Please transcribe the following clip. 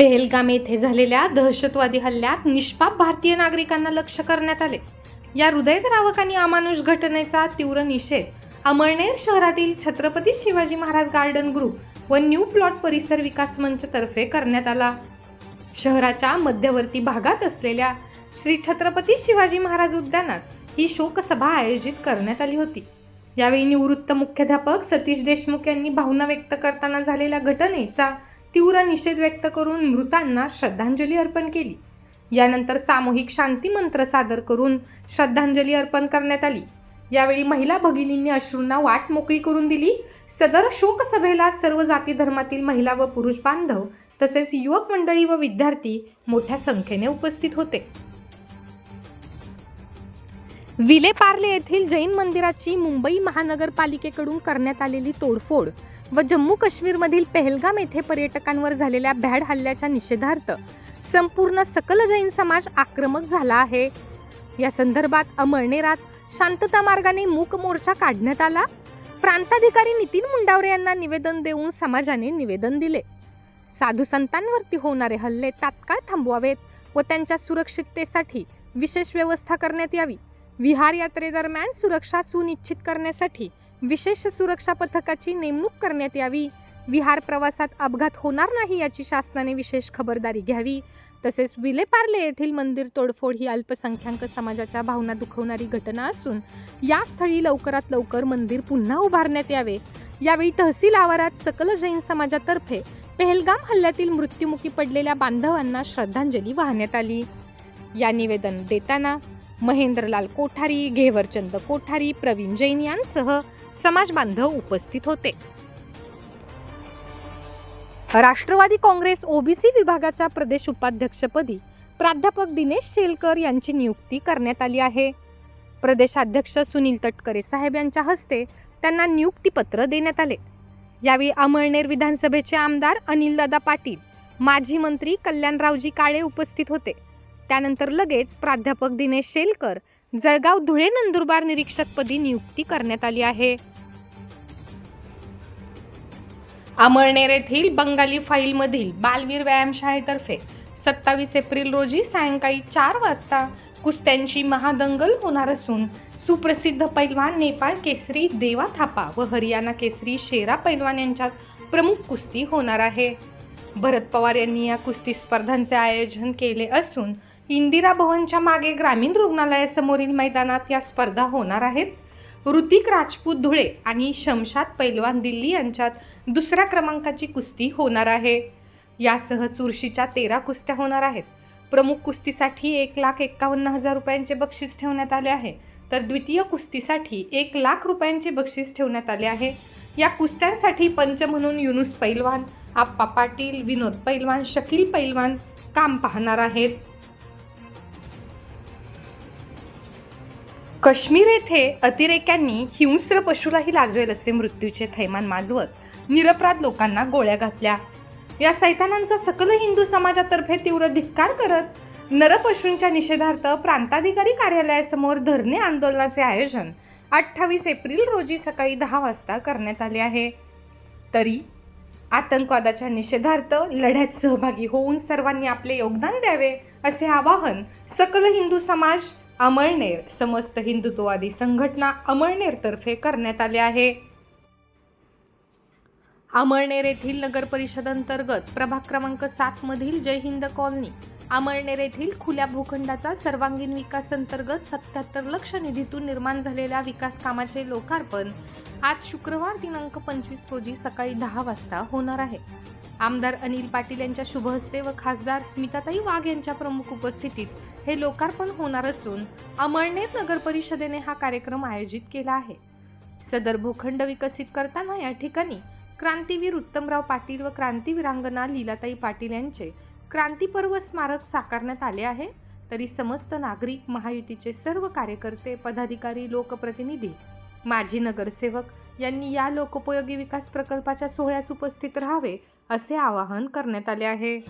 पेहलगाम येथे झालेल्या दहशतवादी हल्ल्यात निष्पाप भारतीय नागरिकांना लक्ष करण्यात आले. या हृदयद्रावक आणि अमानुष घटनेचा तीव्र निषेध अमळनेर शहरातील छत्रपती शिवाजी महाराज गार्डन ग्रुप व न्यू प्लॉट परिसर विकास मंच तर्फे करण्यात आला. शहराच्या मध्यवर्ती भागात असलेल्या श्री छत्रपती शिवाजी महाराज उद्यानात ही शोकसभा आयोजित करण्यात आली होती. यावेळी निवृत्त मुख्याध्यापक सतीश देशमुख यांनी भावना व्यक्त करताना झालेल्या घटनेचा तीव्र निषेध व्यक्त करून मृतांना श्रद्धांजली अर्पण केली. यानंतर सामूहिक शांती मंत्र सादर करून श्रद्धांजली अर्पण करण्यात आली. यावेळी महिला भगिनींनी अश्रूंना वाट मोकळी करून दिली. सदर शोकसभेला सर्व जाती धर्मातील महिला व पुरुष बांधव तसेच युवक मंडळी व विद्यार्थी मोठ्या संख्येने उपस्थित होते. विलेपार्ले येथील जैन मंदिराची मुंबई महानगरपालिकेकडून करण्यात आलेली तोडफोड व जम्मू काश्मीरमधील पेहलगाम येथे पर्यटकांवर झालेल्या भ्याड हल्ल्याच्या निषेधार्थ संपूर्ण सकल जैन समाज आक्रमक झाला आहे. या संदर्भात अमळनेरात शांतता मार्गाने मूक मोर्चा काढण्यात आला. प्रांताधिकारी नितीन मुंडावरे यांना निवेदन देऊन समाजाने निवेदन दिले. साधू संतांवरती होणारे हल्ले तात्काळ थांबवावेत व त्यांच्या सुरक्षिततेसाठी विशेष व्यवस्था करण्यात यावी. विहार यात्रेदरम्यान सुरक्षा सुनिश्चित करण्यासाठी विशेष सुरक्षा पथकाची नेमणूक करण्यात यावी. विहार प्रवासात अपघात होणार नाही याची शासनाने विशेष खबरदारी घ्यावी. तसेच विलेपार्ले येथील मंदिर तोडफोड ही अल्पसंख्याक समाजाच्या भावना दुखवणारी घटना असून या स्थळी लवकरात लवकर मंदिर पुन्हा उभारण्यात यावे. यावेळी तहसील आवारात सकल जैन समाजातर्फे पेहलगाम हल्ल्यातील मृत्युमुखी पडलेल्या बांधवांना श्रद्धांजली वाहण्यात आली. या निवेदन देताना महेंद्रलाल कोठारी घेवरचंद कोठारी प्रवीण जैन यांसह समाज बांधव उपस्थित होते. राष्ट्रवादी काँग्रेस ओबीसी विभागाच्या प्रदेश उपाध्यक्षपदी प्राध्यापक दिनेश शेलकर यांची नियुक्ती करण्यात आली आहे. प्रदेशाध्यक्ष सुनील तटकरे साहेब यांच्या हस्ते त्यांना नियुक्तीपत्र देण्यात आले. यावेळी अमळनेर विधानसभेचे आमदार अनिलदादा पाटील माजी मंत्री कल्याणरावजी काळे उपस्थित होते. त्यानंतर लगेच प्राध्यापक दिनेश शेलकर जळगाव धुळे नंदुरबार निरीक्षकपदी नियुक्ती करण्यात आली आहे. अमळनेर येथील बंगाली फाईलमधील बालवीर व्यायामशाळेतर्फे सत्तावीस एप्रिल रोजी सायंकाळी चार वाजता कुस्त्यांची महादंगल होणार असून सुप्रसिद्ध पैलवान नेपाळ केसरी देवा थापा व हरियाणा केसरी शेरा पैलवान यांच्यात प्रमुख कुस्ती होणार आहे. भरत पवार यांनी या कुस्ती स्पर्धांचे आयोजन केले असून इंदिरा भवनच्या मागे ग्रामीण रुग्णालयासमोरील मैदानात या स्पर्धा होणार आहेत. ऋतिक राजपूत धुळे आणि शमशाद पैलवान दिल्ली यांच्यात दुसऱ्या क्रमांकाची कुस्ती होणार आहे. यासह चुरशीच्या तेरा कुस्त्या होणार आहेत. प्रमुख कुस्तीसाठी एक लाख एक्कावन्न हजार रुपयांचे बक्षीस ठेवण्यात आले आहे. तर द्वितीय कुस्तीसाठी एक लाख रुपयांचे बक्षीस ठेवण्यात आले आहे. या कुस्त्यांसाठी पंच म्हणून युनुस पैलवान आप्पा पाटील विनोद पैलवान शकील पैलवान काम पाहणार आहेत. काश्मीर येथे अतिरेक्यांनी हिंस्र पशुलाही लाजवेल असे मृत्यूचे थैमान माजवत निरपराध लोकांना गोळ्या घातल्या. या सैतानांचा सकल हिंदू समाजातर्फे तीव्र धिक्कार करत नरपशूंच्या निषेधार्थ प्रांताधिकारी कार्यालयासमोर धरणे आंदोलनाचे आयोजन अठ्ठावीस एप्रिल रोजी सकाळी दहा वाजता करण्यात आले आहे. तरी आतंकवादाच्या निषेधार्थ लढ्यात सहभागी होऊन सर्वांनी आपले योगदान द्यावे असे आवाहन सकल हिंदू समाज अमळनेर समस्त हिंदुत्ववादी संघटना अमळनेरतर्फे करण्यात आले आहे. अमळनेर येथील नगर परिषद अंतर्गत प्रभाग क्रमांक सात मधील जय हिंद कॉलनी अमळनेर येथील खुल्या भूखंडाचा सर्वांगीण विकास अंतर्गत सत्याहत्तर लक्ष निधीतून निर्माण झालेल्या विकास कामाचे लोकार्पण आज शुक्रवार दिनांक पंचवीस रोजी सकाळी दहा वाजता होणार आहे. आमदार अनिल पाटील यांच्या शुभहस्ते व खासदार स्मिताताई वाघ यांच्या प्रमुख उपस्थितीत हे लोकार्पण होणार असून अमळनेर नगर परिषदेने हा कार्यक्रम आयोजित केला आहे. सदर भूखंड विकसित करताना या ठिकाणी क्रांतीवीर उत्तमराव पाटील व क्रांतीवीरांगना लीलाताई पाटील यांचे क्रांतीपर्व स्मारक साकारण्यात आले आहे. तरी समस्त नागरिक महायुतीचे सर्व कार्यकर्ते पदाधिकारी लोकप्रतिनिधी माजी नगरसेवक यांनी या लोकोपयोगी विकास प्रकल्पाच्या सोहळ्यास उपस्थित राहावे असे आवाहन करण्यात आले आहे.